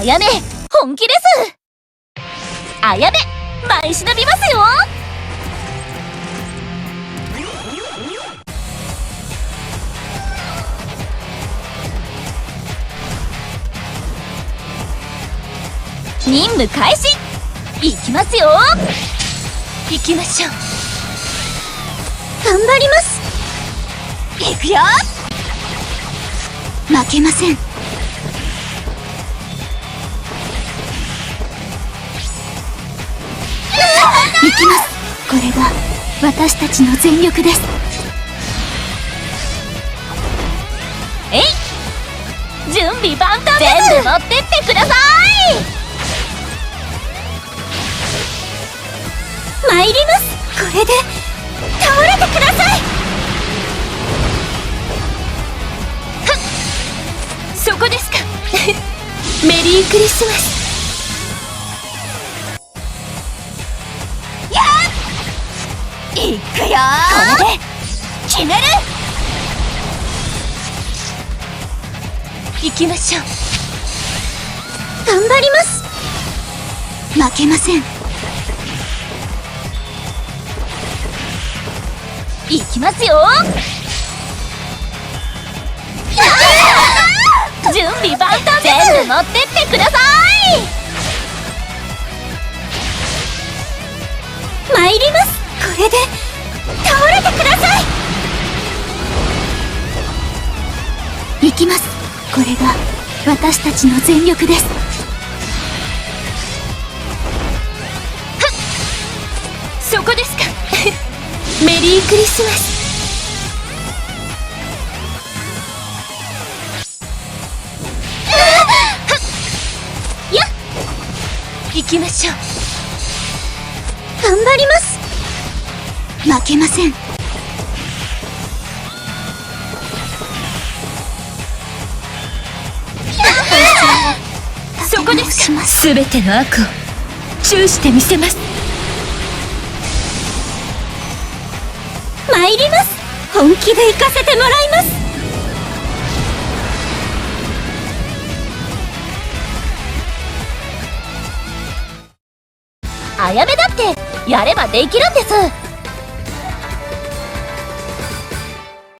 あやめ本気です。あやめ舞い忍びますよ。任務開始。いきますよ。行きましょう。頑張ります。いくよ。負けません。きます。これが私たちの全力です。えい！準備万端です！全部持ってってください！参ります。これで倒れてください！そこですか。メリークリスマスいくよこれで決める。行きましょう。頑張ります。負けません。行きますよ。準備万端全部持ってれで倒れてください。行きます。これが私たちの全力です。そこですか。メリークリスマス。行きましょう。頑張ります。負けません。そこですべての悪を注してみせます。参ります。本気で行かせてもらいます。あやめだってやればできるんです